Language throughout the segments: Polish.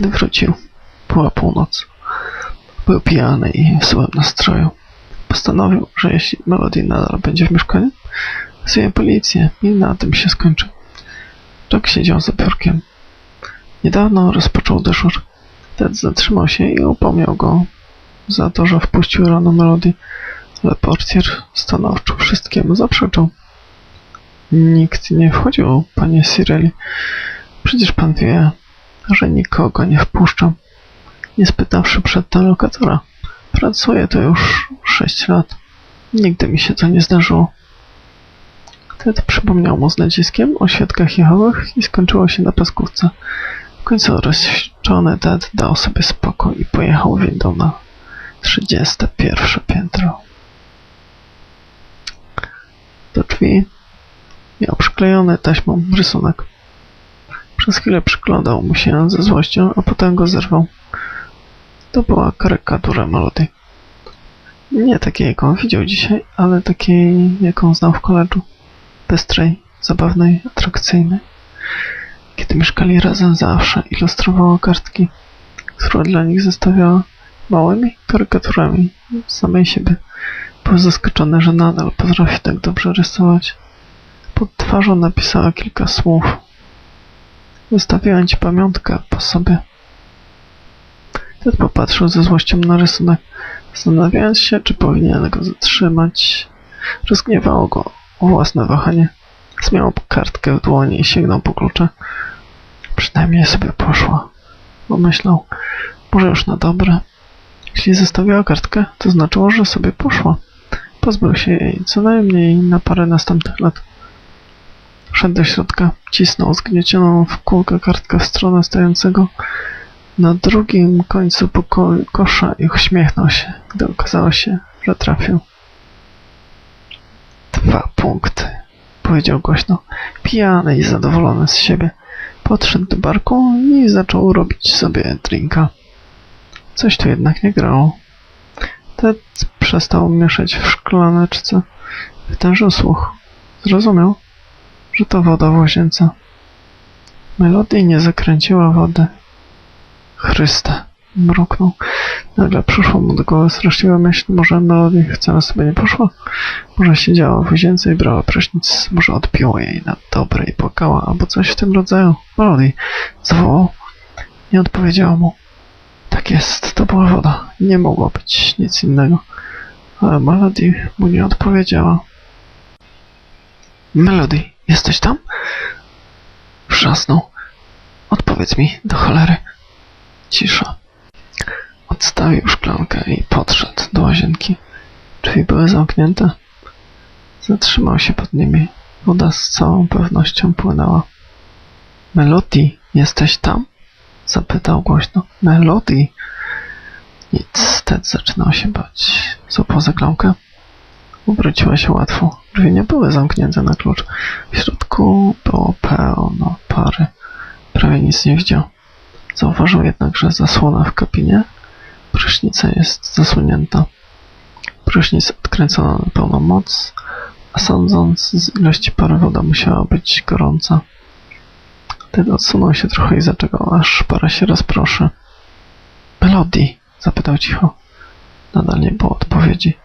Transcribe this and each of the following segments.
Kiedy wrócił, była północ. Był pijany i w złym nastroju. Postanowił, że jeśli Melody nadal będzie w mieszkaniu, zwie policję i na tym się skończy. Jack siedział za biurkiem. Niedawno rozpoczął dyżur. Ted zatrzymał się i upomniał go za to, że wpuścił rano Melody, ale portier stanowczo wszystkiemu zaprzeczał. Nikt nie wchodził, panie Sireli. Przecież pan wie, że nikogo nie wpuszczam, nie spytawszy przedtem lokatora. Pracuję tu już sześć lat. Nigdy mi się to nie zdarzyło. Ted przypomniał mu z naciskiem o świadkach jehowych i skończyło się na paskówce. W końcu rozwścieczony Ted dał sobie spokój i pojechał windą na 31 piętro. Do drzwi miał przyklejony taśmą rysunek. Przez chwilę przyglądał mu się ze złością, a potem go zerwał. To była karykatura Melody. Nie takiej, jaką widział dzisiaj, ale takiej, jaką znał w koledżu. Pestrej, zabawnej, atrakcyjnej. Kiedy mieszkali razem zawsze, ilustrowała kartki, które dla nich zostawiała małymi karykaturami samej siebie. Był zaskoczony, że nadal potrafi tak dobrze rysować. Pod twarzą napisała kilka słów. Wystawiłem ci pamiątkę po sobie. Ted popatrzył ze złością na rysunek, zastanawiając się, czy powinien go zatrzymać. Rozgniewało go własne wahanie. Zmiał kartkę w dłoni i sięgnął po klucze. Przynajmniej sobie poszła. Pomyślał, może już na dobre. Jeśli zostawiła kartkę, to znaczyło, że sobie poszła. Pozbył się jej co najmniej na parę następnych lat. Wszedł do środka, cisnął zgniecioną w kółkę kartkę w stronę stojącego na drugim końcu pokoju kosza i uśmiechnął się, gdy okazało się, że trafił. Dwa punkty, powiedział głośno, pijany i zadowolony z siebie. Podszedł do barku i zaczął robić sobie drinka. Coś tu jednak nie grało. Ted przestał mieszać w szklaneczce. Wytężył słuch. Zrozumiał, to woda w łazience. Melody nie zakręciła wody. Chryste, mruknął. Nagle przyszło mu do głowy straszliwa myśl, może Melody wcale sobie nie poszła? Może siedziała w łazience i brała prysznic, może odpiła jej na dobre i płakała, albo coś w tym rodzaju. Melody zawołał. Nie odpowiedziała mu. Tak jest, to była woda. Nie mogło być nic innego. Ale Melody mu nie odpowiedziała. Melody, jesteś tam? Wrzasnął. Odpowiedz mi, do cholery. Cisza. Odstawił szklankę i podszedł do łazienki. Drzwi były zamknięte. Zatrzymał się pod nimi. Woda z całą pewnością płynęła. Melody, jesteś tam? Zapytał głośno. Melody? Nic, Ted zaczynał się bać. Złapał za klamkę. Obróciła się łatwo. Drzwi nie były zamknięte na klucz. W środku było pełno pary. Prawie nic nie widział. Zauważył jednak, że zasłona w kabinie prysznica jest zasłonięta. Prysznic odkręcono na pełną moc, a sądząc z ilości pary woda musiała być gorąca. Wtedy odsunął się trochę i zaczekał, aż para się rozproszy. Melody? zapytał cicho. Nadal nie było odpowiedzi.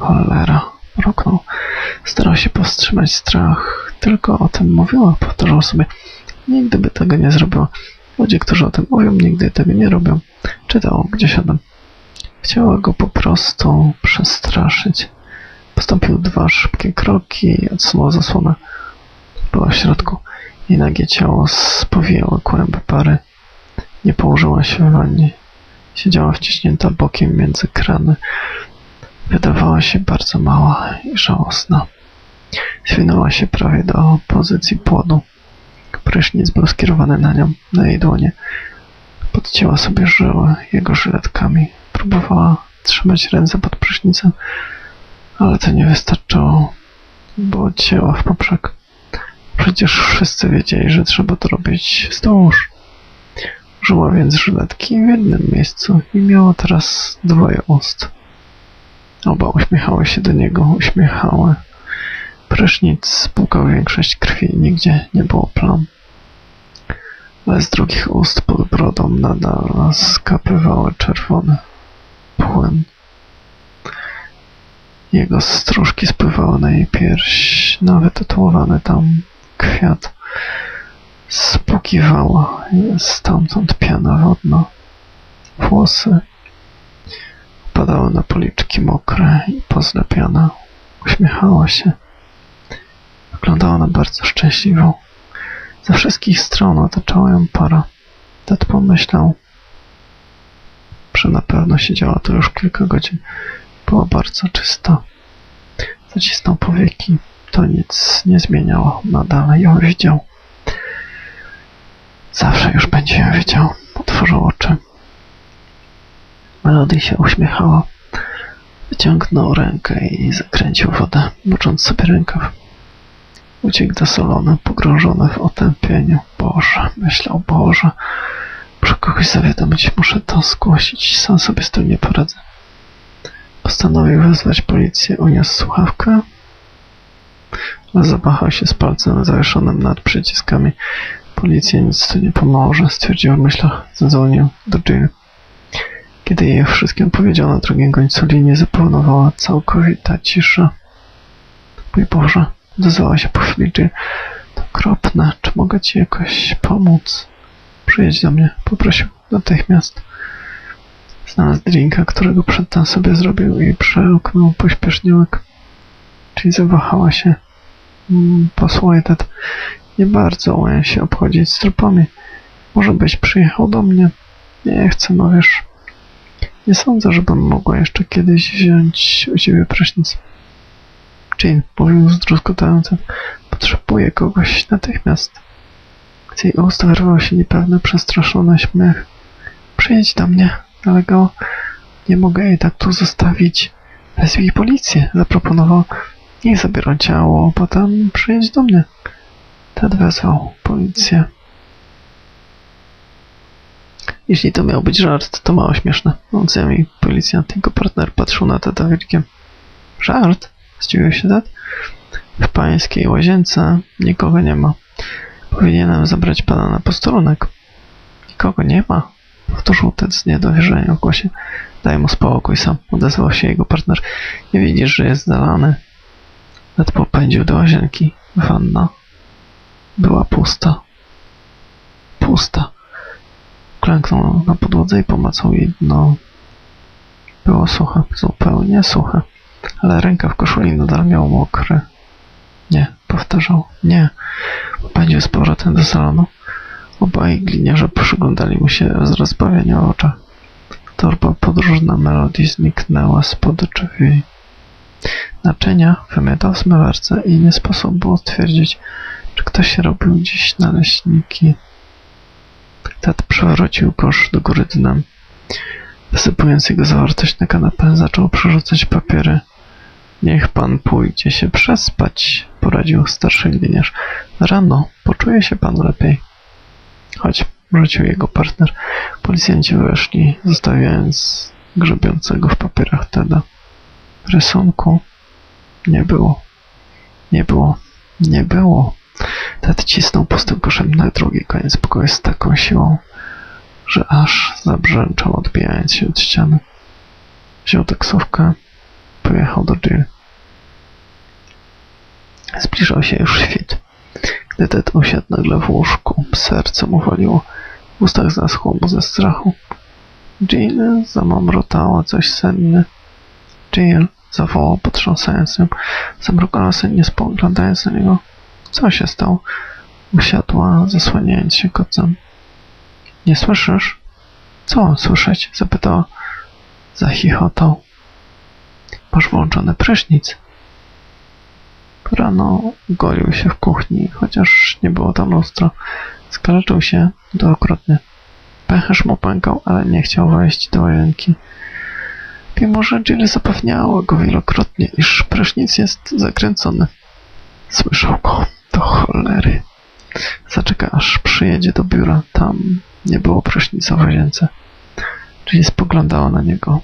Cholera, mruknął. Starał się powstrzymać strach. Tylko o tym mówiła, powtarzał sobie. Nigdy by tego nie zrobiła. Ludzie, którzy o tym mówią, nigdy tego nie robią. Czytał gdzieś o tym. Chciała go po prostu przestraszyć. Postąpił dwa szybkie kroki i odsunął zasłonę. Była w środku. Jej nagie ciało spowijało kłęby pary. Nie położyła się w wannie. Siedziała wciśnięta bokiem między krany. Wydawała się bardzo mała i żałosna. Zwinęła się prawie do pozycji płodu. Prysznic był skierowany na nią, na jej dłonie. Podcięła sobie żyły jego żyletkami. Próbowała trzymać ręce pod prysznicem, ale to nie wystarczyło, bo odcięła w poprzek. Przecież wszyscy wiedzieli, że trzeba to robić wzdłuż. Użyła więc żyletki w jednym miejscu i miała teraz dwoje ust. Oba uśmiechały się do niego, uśmiechały. Prysznic spłukał większość krwi, nigdzie nie było plam. ale z drugich ust pod brodą nadal skapywały czerwony płyn. Jego stróżki spływały na jej pierś, nawet tytułowany tam kwiat spłukiwała stamtąd piana wodna. Włosy padały na policzki mokre i pozlepiane. Uśmiechała się. Wyglądała na bardzo szczęśliwą. Ze wszystkich stron otaczała ją para. Ted pomyślał, że na pewno siedziała tu już kilka godzin. Była bardzo czysta. Zacisnął powieki. To nic nie zmieniało. Nadal ją widział. Zawsze już będzie ją widział. Otworzył oczy. Melody się uśmiechała. Wyciągnął rękę i zakręcił wodę, mocząc sobie rękaw. Uciekł do salonu, pogrążony w otępieniu. Boże, myślał, Boże, muszę kogoś zawiadomić, muszę to zgłosić, sam sobie z tym nie poradzę. Postanowił wezwać policję, uniósł słuchawkę, ale zawahał się z palcem zawieszonym nad przyciskami. Policja nic tu nie pomoże, stwierdził w myślach. Zadzwonił do Jill. Kiedy jej wszystkim powiedział na drugim końcu linii, zapanowała całkowita cisza. Mój Boże, odezwała się po chwili Jill. To okropne, czy mogę ci jakoś pomóc? Przyjedź do mnie, poprosił natychmiast. Znalazł drinka, którego przedtem sobie zrobił i przełknął pośpieszniłek. Czyli zawahała się. Mm, Posłuchaj, Ted, nie bardzo umiem się obchodzić z trupami. Może byś przyjechał do mnie? Nie chcę, no wiesz. Nie sądzę, żebym mogła jeszcze kiedyś wziąć u ciebie prysznic. Jane mówił zdruzgotając. Potrzebuję kogoś natychmiast. Z jej ust wyrwał się niepewny, przestraszony śmiech. Przyjedź do mnie, nalegał. Nie mogę jej tak tu zostawić. Wezwij policję, zaproponował. Niech zabiorą ciało, potem przyjedź do mnie. Ted wezwał policję. Jeśli to miał być żart, to mało śmieszne. Łącami policjant jego partner patrzył na Teda wilkiem. Żart? Zdziwił się Ted. W pańskiej łazience nikogo nie ma. Powinienem zabrać pana na posterunek. Nikogo nie ma. Powtórzył Ted z niedowierzeniem w głosie. Daj mu spokój sam, odezwał się jego partner. Nie widzisz, że jest zalany. Ted popędził do łazienki. Wanna była pusta. Pusta. Klęknął na podłodze i pomacał jej dno. Było suche, zupełnie suche, ale ręka w koszuli nadal miał mokry. Nie, powtarzał, nie. Popędził z powrotem do salonu. Obaj gliniarze przyglądali mu się z rozbawienia oczach. Torba podróżna melodii zniknęła spod drzwi. Naczynia wymiatał w zmywarce i nie sposób było stwierdzić, czy ktoś robił dziś naleśniki. Tat przewrócił kosz do góry dnem. Wysypując jego zawartość na kanapę, zaczął przerzucać papiery. Niech pan pójdzie się przespać, poradził starszy gliniarz. Rano poczuje się pan lepiej. Chodź, rzucił jego partner. Policjanci weszli, zostawiając grzebiącego w papierach Teda. Rysunku nie było. Nie było. Nie było. Ted cisnął pustym koszem na drugi koniec pokoju z taką siłą, że aż zabrzęczał, odbijając się od ściany. Wziął taksówkę, pojechał do Jill. Zbliżał się już świt. Gdy Ted usiadł nagle w łóżku, serce mu waliło, w ustach zaschło mu ze strachu. Jill zamamrotała coś senny. Jill zawołał, potrząsając ją. Zamrugała sennie, spoglądając na niego. Co się stało? Usiadła, zasłaniając się kocem. Nie słyszysz? Co mam słyszeć? Zapytała. Zachichotał. Masz włączony prysznic. Rano golił się w kuchni, chociaż nie było tam lustro. Skaleczył się dwukrotnie. Pęcherz mu pękał, ale nie chciał wejść do łazienki. Mimo, że Jill zapewniała go wielokrotnie, iż prysznic jest zakręcony. Słyszał go. Do cholery. Zaczeka, aż przyjedzie do biura. Tam nie było prysznica w łazience. Czyli spoglądała na niego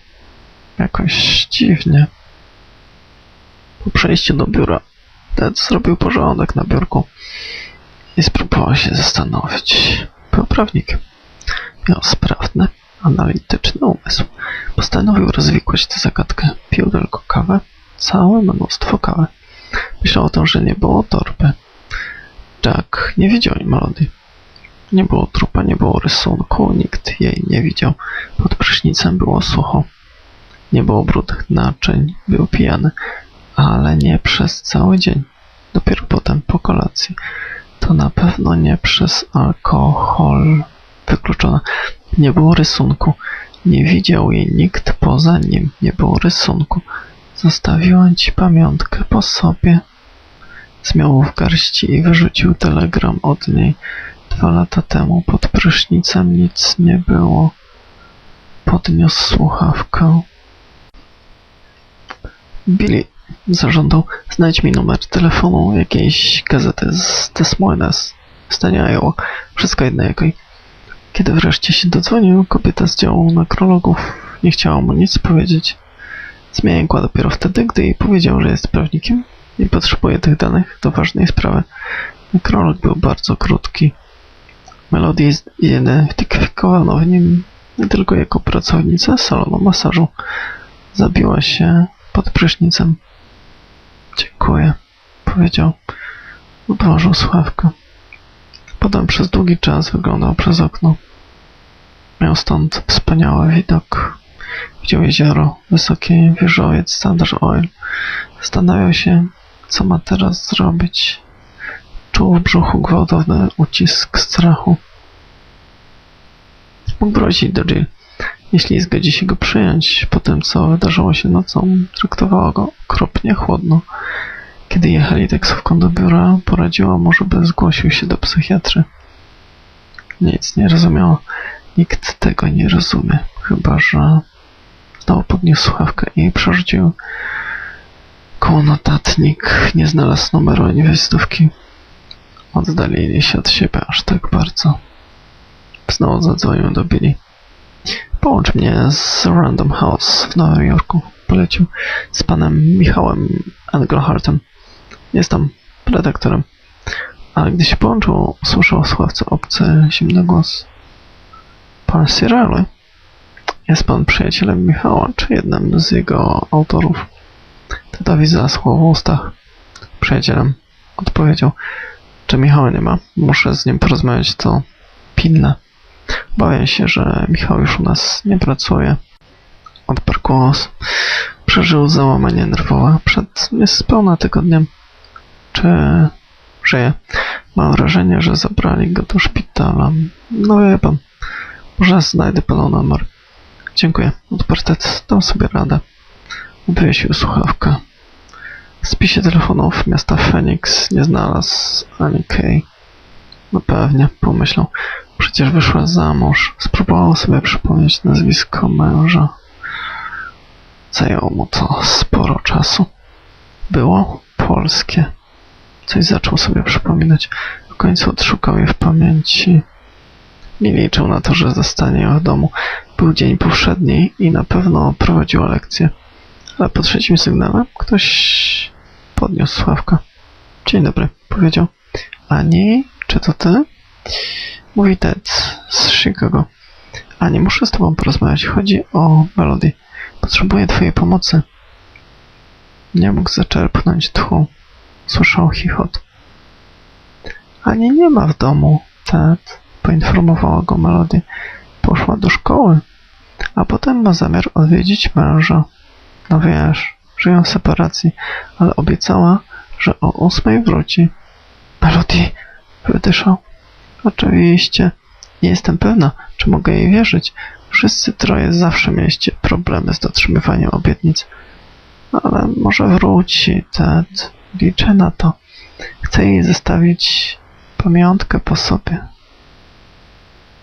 jakoś dziwnie. Po przejściu do biura Ted zrobił porządek na biurku i spróbował się zastanowić. Był prawnikiem. Miał sprawny, analityczny umysł. Postanowił rozwikłać tę zagadkę. Pił tylko kawę, całe mnóstwo kawy. Myślał o tym, że nie było torby. Jack nie widział jej melodii. Nie było trupa, nie było rysunku, nikt jej nie widział. Pod prysznicem było sucho. Nie było brudnych naczyń, był pijany, ale nie przez cały dzień. Dopiero potem, po kolacji. To na pewno nie przez alkohol. Wykluczona. Nie było rysunku. Nie widział jej nikt poza nim. Nie było rysunku. Zostawiłem ci pamiątkę po sobie. Zmiał w garści i wyrzucił telegram od niej. Dwa lata temu pod prysznicem nic nie było. Podniósł słuchawkę. Billy zażądał, znajdź mi numer telefonu jakiejś gazety z Des Moines w stanie Iowa. Wszystko jedno jakiej. Kiedy wreszcie się dodzwonił, kobieta z działu nekrologów nie chciała mu nic powiedzieć. Zmiękła dopiero wtedy, gdy jej powiedział, że jest prawnikiem i potrzebuje tych danych do ważnej sprawy. Nekrolog był bardzo krótki. Melodię zidentyfikowano w nim nie tylko jako pracownicę salonu masażu. Zabiła się pod prysznicem. Dziękuję, powiedział. Odłożył słuchawkę. Potem przez długi czas wyglądał przez okno. Miał stąd wspaniały widok. Widział jezioro, wysoki wieżowiec Standard Oil. Zastanawiał się, co ma teraz zrobić. Czuł w brzuchu gwałtowny ucisk strachu. Wrócić do Jill. Jeśli zgodzi się go przyjąć, po tym co wydarzyło się nocą, traktowała go okropnie chłodno. Kiedy jechali taksówką do biura, poradziła mu, żeby zgłosił się do psychiatry. Nic nie rozumiała. Nikt tego nie rozumie, chyba że znowu podniósł słuchawkę i przerzucił koło notatnik. Nie znalazł numeru ani wizytówki. Oddalili się od siebie aż tak bardzo. Znowu zadzwonił do Billy. Połącz mnie z Random House w Nowym Jorku. Polecił z panem Michałem Engelhartem. Jest tam redaktorem. Ale gdy się połączył, usłyszał w słuchawce obcy, zimny głos. Pan Cirelli? Jest pan przyjacielem Michała, czy jednym z jego autorów? Tatowi zaschło w ustach. Przyjacielem, odpowiedział. Czy Michała nie ma? Muszę z nim porozmawiać, to pilne. Obawiam się, że Michał już u nas nie pracuje. Odparł głos. Przeżył załamanie nerwowe przed niespełna tygodniem. Czy żyje? Mam wrażenie, że zabrali go do szpitala. No wie pan. Może znajdę panu numer. Dziękuję. Odparł. Dam sobie radę. Wywiesił słuchawkę. W spisie telefonów miasta Phoenix nie znalazł ani Kay. No pewnie, pomyślał. Przecież wyszła za mąż. Spróbował sobie przypomnieć nazwisko męża. Zajęło mu to sporo czasu. Było polskie. Coś zaczął sobie przypominać. W końcu odszukał je w pamięci. Nie liczył na to, że zostanie ją w domu. Był dzień powszedni i na pewno prowadziła lekcję. Ale po trzecim sygnale ktoś podniósł Sławka. Dzień dobry, powiedział. Ani, czy to ty? Mówi Ted z Chicago. Ani, muszę z tobą porozmawiać. Chodzi o Melody. Potrzebuję twojej pomocy. Nie mógł zaczerpnąć tchu. Słyszał chichot. Ani nie ma w domu, Ted. Poinformowała go Melody. Poszła do szkoły, a potem ma zamiar odwiedzić męża. No wiesz, żyją w separacji, ale obiecała, że o ósmej wróci. Melody, wydyszał. Oczywiście. Nie jestem pewna, czy mogę jej wierzyć. Wszyscy troje zawsze mieliście problemy z dotrzymywaniem obietnic. Ale może wróci, Ted. Liczę na to. Chcę jej zostawić pamiątkę po sobie.